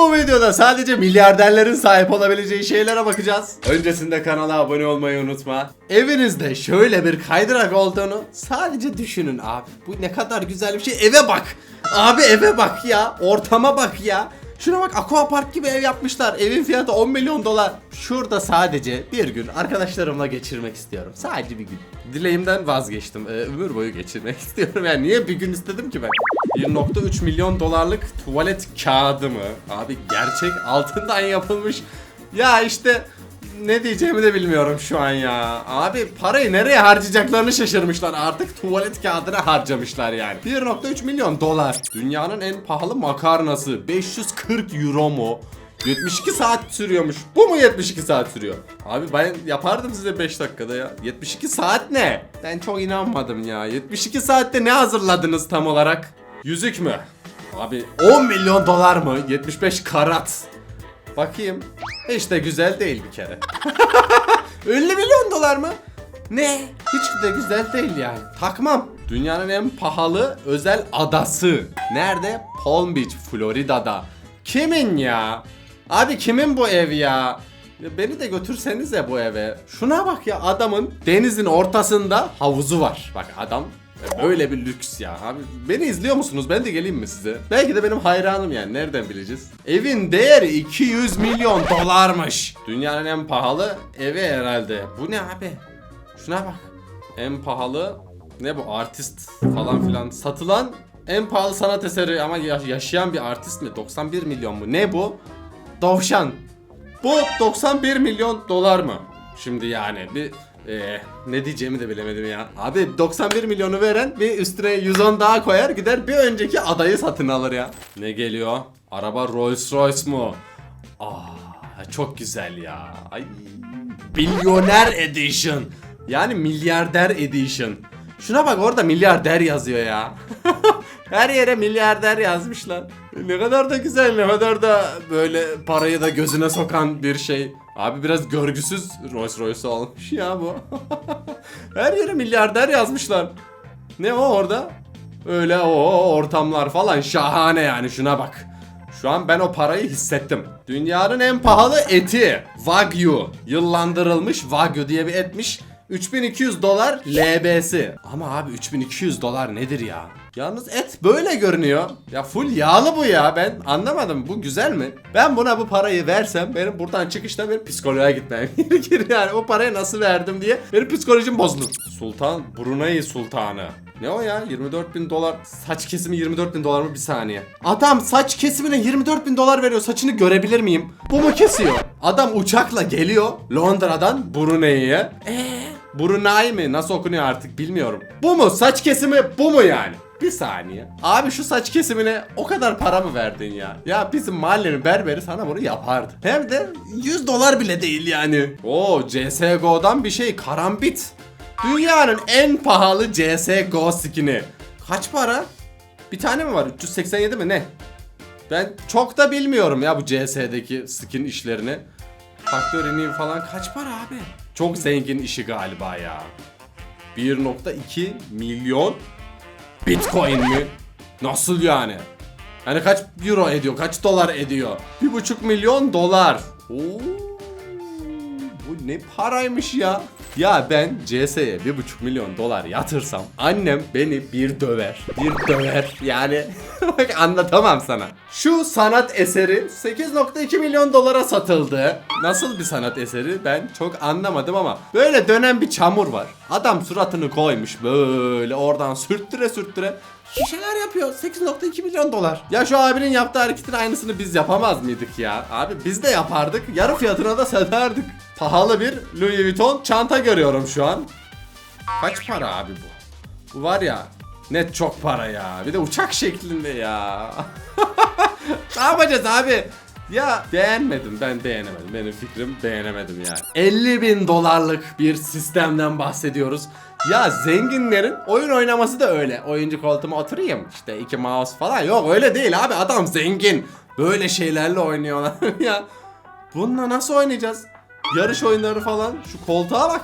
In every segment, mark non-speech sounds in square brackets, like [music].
Bu videoda sadece milyarderlerin sahip olabileceği şeylere bakacağız. Öncesinde kanala abone olmayı unutma. Evinizde şöyle bir kaydırak olduğunu sadece düşünün abi. Bu ne kadar güzel bir şey. Eve bak. Abi eve bak ya. Ortama bak ya. Şuna bak aqua park gibi ev yapmışlar. Evin fiyatı 10 milyon dolar. Şurada sadece bir gün arkadaşlarımla geçirmek istiyorum. Sadece bir gün. Dileğimden vazgeçtim. Ee, ömür boyu geçirmek [laughs] istiyorum. Yani niye bir gün istedim ki ben? 1.3 milyon dolarlık tuvalet kağıdı mı? Abi gerçek altından yapılmış. Ya işte ne diyeceğimi de bilmiyorum şu an ya. Abi parayı nereye harcayacaklarını şaşırmışlar. Artık tuvalet kağıdına harcamışlar yani. 1.3 milyon dolar. Dünyanın en pahalı makarnası. 540 euro mu? 72 saat sürüyormuş. Bu mu 72 saat sürüyor? Abi ben yapardım size 5 dakikada ya. 72 saat ne? Ben çok inanmadım ya. 72 saatte ne hazırladınız tam olarak? Yüzük mü? Abi 10 milyon dolar mı? 75 karat. Bakayım. Hiç de güzel değil bir kere. [laughs] 50 milyon dolar mı? Ne? Hiç de güzel değil yani. Takmam. Dünyanın en pahalı özel adası. Nerede? Palm Beach, Florida'da. Kimin ya? Abi kimin bu ev ya? Ya Beni de götürsenize bu eve. Şuna bak ya adamın denizin ortasında havuzu var. Bak adam Böyle bir lüks ya abi. Beni izliyor musunuz? Ben de geleyim mi size? Belki de benim hayranım yani. Nereden bileceğiz? Evin değeri 200 milyon dolarmış. Dünyanın en pahalı evi herhalde. Bu ne abi? Şuna bak. En pahalı ne bu artist falan filan satılan en pahalı sanat eseri ama ya- yaşayan bir artist mi? 91 milyon mu? Ne bu? Dovşan. Bu 91 milyon dolar mı? Şimdi yani bir eee, ne diyeceğimi de bilemedim ya. Abi 91 milyonu veren bir üstüne 110 daha koyar gider bir önceki adayı satın alır ya. Ne geliyor? Araba Rolls Royce mu? Aa çok güzel ya. Ay. Milyoner Edition. Yani milyarder edition. Şuna bak orada milyarder yazıyor ya. [laughs] Her yere milyarder yazmışlar. Ne kadar da güzel, ne kadar da böyle parayı da gözüne sokan bir şey. Abi biraz görgüsüz Rolls Royce olmuş ya bu. [laughs] Her yere milyarder yazmışlar. Ne o orada? Öyle o ortamlar falan şahane yani şuna bak. Şu an ben o parayı hissettim. Dünyanın en pahalı eti. Wagyu. Yıllandırılmış Wagyu diye bir etmiş. 3200 dolar LB'si. Ama abi 3200 dolar nedir ya? Yalnız et böyle görünüyor. Ya full yağlı bu ya. Ben anlamadım. Bu güzel mi? Ben buna bu parayı versem benim buradan çıkışta bir psikoloğa gitmem [laughs] gerekir yani. O parayı nasıl verdim diye benim psikolojim bozulur. Sultan Brunei Sultanı. Ne o ya? 24 bin dolar. Saç kesimi 24 bin dolar mı? Bir saniye. Adam saç kesimine 24 bin dolar veriyor. Saçını görebilir miyim? Bu mu kesiyor? Adam uçakla geliyor Londra'dan Brunei'ye. Eee? Brunei mi? Nasıl okunuyor artık bilmiyorum. Bu mu? Saç kesimi bu mu yani? Bir saniye. Abi şu saç kesimine o kadar para mı verdin ya? Ya bizim mahallenin berberi sana bunu yapardı. Hem de 100 dolar bile değil yani. Oo CSGO'dan bir şey karambit. Dünyanın en pahalı CSGO skin'i. Kaç para? Bir tane mi var? 387 mi ne? Ben çok da bilmiyorum ya bu CS'deki skin işlerini. İneyim falan kaç para abi? Çok zengin işi galiba ya. 1.2 milyon Bitcoin mi? Nasıl yani? Yani kaç euro ediyor? Kaç dolar ediyor? 1.5 milyon dolar. Oo, bu ne paraymış ya? Ya ben CS'ye 1.5 milyon dolar yatırsam annem beni bir döver. Bir döver. Yani [laughs] bak anlatamam sana. Şu sanat eseri 8.2 milyon dolara satıldı. Nasıl bir sanat eseri ben çok anlamadım ama böyle dönen bir çamur var. Adam suratını koymuş böyle oradan sürttüre sürttüre bir şeyler yapıyor. 8.2 milyon dolar. Ya şu abinin yaptığı hareketin aynısını biz yapamaz mıydık ya? Abi biz de yapardık. Yarı fiyatına da satardık. Pahalı bir Louis Vuitton çanta görüyorum şu an. Kaç para abi bu? Bu var ya net çok para ya. Bir de uçak şeklinde ya. [laughs] ne yapacağız abi? Ya beğenmedim ben beğenemedim. Benim fikrim beğenemedim yani. 50 bin dolarlık bir sistemden bahsediyoruz. Ya zenginlerin oyun oynaması da öyle. Oyuncu koltuğuma oturayım işte iki mouse falan. Yok öyle değil abi adam zengin. Böyle şeylerle oynuyorlar [laughs] ya. Bununla nasıl oynayacağız? Yarış oyunları falan şu koltuğa bak.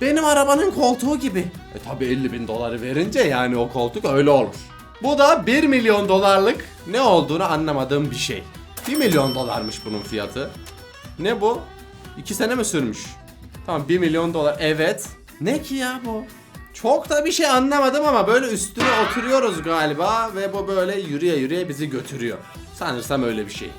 Benim arabanın koltuğu gibi. E tabi 50 bin doları verince yani o koltuk öyle olur. Bu da 1 milyon dolarlık ne olduğunu anlamadığım bir şey. 1 milyon dolarmış bunun fiyatı. Ne bu? 2 sene mi sürmüş? Tamam 1 milyon dolar. Evet. Ne ki ya bu? Çok da bir şey anlamadım ama böyle üstüne oturuyoruz galiba ve bu böyle yürüye yürüye bizi götürüyor. Sanırsam öyle bir şey.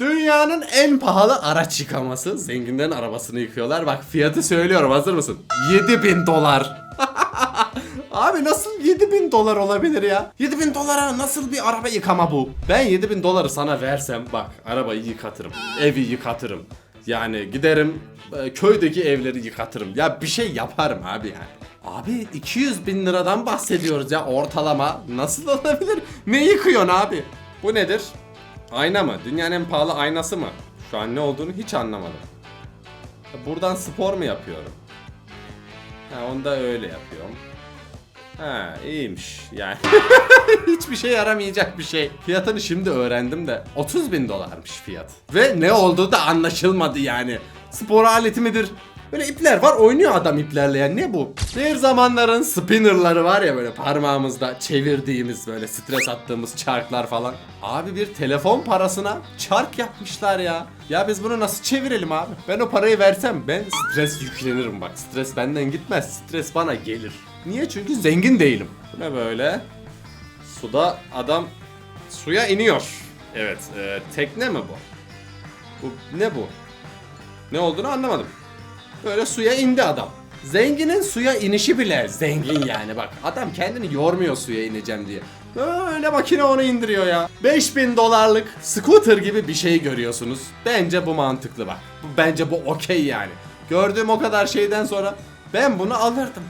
Dünyanın en pahalı araç yıkaması. Zenginlerin arabasını yıkıyorlar. Bak fiyatı söylüyorum hazır mısın? 7000 dolar. [laughs] Abi nasıl 7000 dolar olabilir ya? 7000 dolara nasıl bir araba yıkama bu? Ben 7000 doları sana versem bak arabayı yıkatırım. Evi yıkatırım. Yani giderim e, köydeki evleri yıkatırım. Ya bir şey yaparım abi yani. Abi 200 bin liradan bahsediyoruz ya ortalama. Nasıl olabilir? Ne yıkıyorsun abi? Bu nedir? Ayna mı? Dünyanın en pahalı aynası mı? Şu an ne olduğunu hiç anlamadım. Buradan spor mu yapıyorum? Ha onu da öyle yapıyorum. Ha iyiymiş yani. [laughs] Hiçbir şey yaramayacak bir şey. Fiyatını şimdi öğrendim de 30 bin dolarmış fiyat. Ve ne olduğu da anlaşılmadı yani. Spor aleti midir? Böyle ipler var oynuyor adam iplerle yani ne bu? Bir zamanların spinnerları var ya böyle parmağımızda çevirdiğimiz böyle stres attığımız çarklar falan. Abi bir telefon parasına çark yapmışlar ya. Ya biz bunu nasıl çevirelim abi? Ben o parayı versem ben stres yüklenirim bak. Stres benden gitmez. Stres bana gelir. Niye? Çünkü zengin değilim. Bu ne böyle? Suda adam suya iniyor. Evet, e, tekne mi bu? Bu ne bu? Ne olduğunu anlamadım. Böyle suya indi adam. Zenginin suya inişi bile zengin yani bak. Adam kendini yormuyor suya ineceğim diye. Öyle makine onu indiriyor ya. 5000 dolarlık scooter gibi bir şey görüyorsunuz. Bence bu mantıklı bak. Bence bu okey yani. Gördüğüm o kadar şeyden sonra ben bunu alırdım.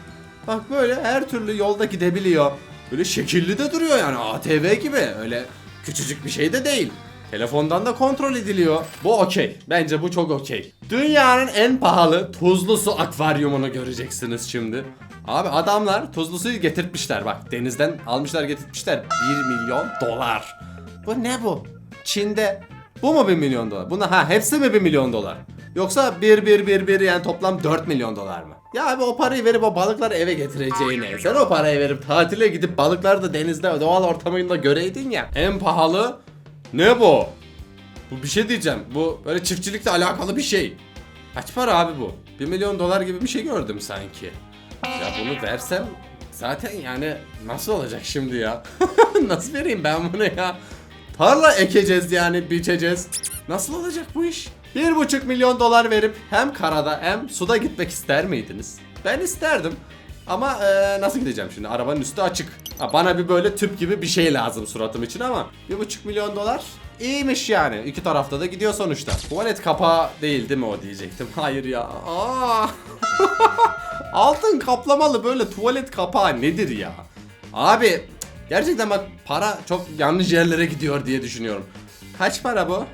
Bak böyle her türlü yolda gidebiliyor. Böyle şekilli de duruyor yani ATV gibi. Öyle küçücük bir şey de değil. Telefondan da kontrol ediliyor. Bu okey. Bence bu çok okey. Dünyanın en pahalı tuzlu su akvaryumunu göreceksiniz şimdi. Abi adamlar tuzlu suyu getirtmişler bak. Denizden almışlar getirtmişler. 1 milyon dolar. Bu ne bu? Çin'de. Bu mu 1 milyon dolar? Buna ha hepsi mi 1 milyon dolar? Yoksa 1 1 1 1 yani toplam 4 milyon dolar mı? Ya abi o parayı verip o balıkları eve getireceğine sen o parayı verip tatile gidip balıkları da denizde doğal ortamında göreydin ya. En pahalı ne bu? Bu bir şey diyeceğim. Bu böyle çiftçilikle alakalı bir şey. Kaç para abi bu? 1 milyon dolar gibi bir şey gördüm sanki. Ya bunu versem zaten yani nasıl olacak şimdi ya? [laughs] nasıl vereyim ben bunu ya? Tarla ekeceğiz yani biçeceğiz. Nasıl olacak bu iş? 1,5 milyon dolar verip hem karada hem suda gitmek ister miydiniz? Ben isterdim. Ama eee, nasıl gideceğim şimdi? Arabanın üstü açık. Ha, bana bir böyle tüp gibi bir şey lazım suratım için ama 1,5 milyon dolar iyiymiş yani. İki tarafta da gidiyor sonuçta. Tuvalet kapağı değil değil mi o diyecektim. [laughs] Hayır ya. Aa. [laughs] Altın kaplamalı böyle tuvalet kapağı nedir ya? Abi gerçekten bak para çok yanlış yerlere gidiyor diye düşünüyorum. Kaç para bu?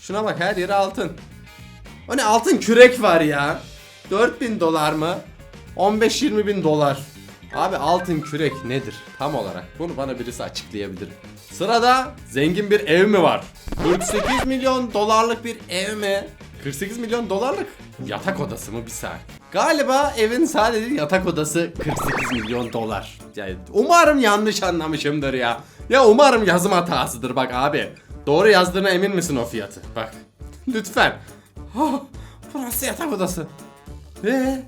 Şuna bak her yeri altın. O ne altın kürek var ya. 4000 dolar mı? 15-20 bin dolar. Abi altın kürek nedir tam olarak? Bunu bana birisi açıklayabilir. Sırada zengin bir ev mi var? 48 milyon dolarlık bir ev mi? 48 milyon dolarlık yatak odası mı bir saniye? Galiba evin sadece yatak odası 48 milyon dolar. Yani umarım yanlış anlamışımdır ya. Ya umarım yazım hatasıdır bak abi. Doğru yazdığına emin misin o fiyatı? Bak. Lütfen. Oh, burası yatak odası. Ve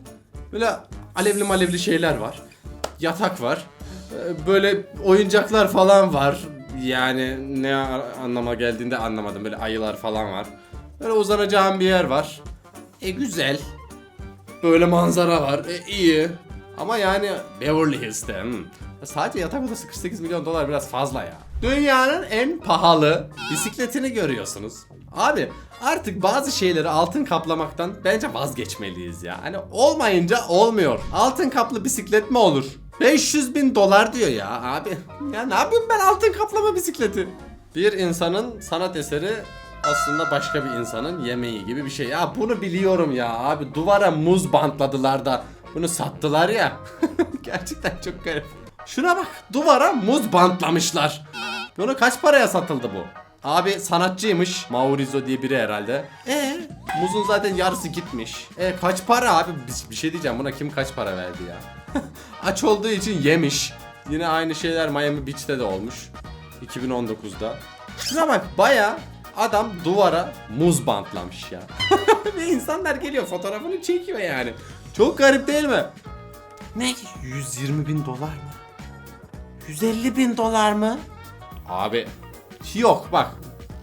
böyle alevli malevli şeyler var. Yatak var. Ee, Böyle oyuncaklar falan var. Yani ne anlama geldiğinde anlamadım. Böyle ayılar falan var. Böyle uzanacağım bir yer var. E güzel. Böyle manzara var. E iyi. Ama yani Beverly Hills'te. hmm. Sadece yatak odası 48 milyon dolar biraz fazla ya. Dünyanın en pahalı bisikletini görüyorsunuz. Abi artık bazı şeyleri altın kaplamaktan bence vazgeçmeliyiz ya. Hani olmayınca olmuyor. Altın kaplı bisiklet mi olur? 500 bin dolar diyor ya abi. Ya ne yapayım ben altın kaplama bisikleti? Bir insanın sanat eseri aslında başka bir insanın yemeği gibi bir şey. Ya bunu biliyorum ya abi duvara muz bantladılar da bunu sattılar ya. [laughs] Gerçekten çok garip. Şuna bak duvara muz bantlamışlar. Bunu kaç paraya satıldı bu? Abi sanatçıymış. Maurizo diye biri herhalde. E muzun zaten yarısı gitmiş. E kaç para abi? Bir, bir şey diyeceğim buna kim kaç para verdi ya? [laughs] Aç olduğu için yemiş. Yine aynı şeyler Miami Beach'te de olmuş. 2019'da. Şuna bak baya Adam duvara muz bantlamış ya. [laughs] Ve insanlar geliyor fotoğrafını çekiyor yani. Çok garip değil mi? Ne? 120 bin dolar mı? 150 bin dolar mı? Abi yok bak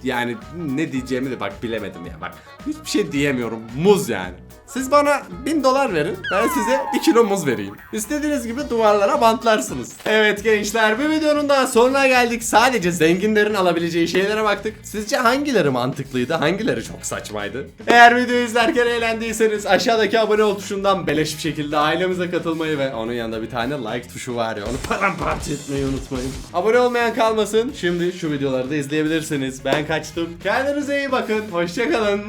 yani ne diyeceğimi de bak bilemedim ya bak hiçbir şey diyemiyorum muz yani. Siz bana 1000 dolar verin ben size 1 kilo muz vereyim. İstediğiniz gibi duvarlara bantlarsınız. Evet gençler bir videonun daha sonuna geldik. Sadece zenginlerin alabileceği şeylere baktık. Sizce hangileri mantıklıydı hangileri çok saçmaydı? Eğer videoyu izlerken eğlendiyseniz aşağıdaki abone ol tuşundan beleş bir şekilde ailemize katılmayı ve onun yanında bir tane like tuşu var ya onu paramparça etmeyi unutmayın. Abone olmayan kalmasın. Şimdi şu videoları da izleyebilirsiniz. Ben kaçtım. Kendinize iyi bakın. Hoşçakalın.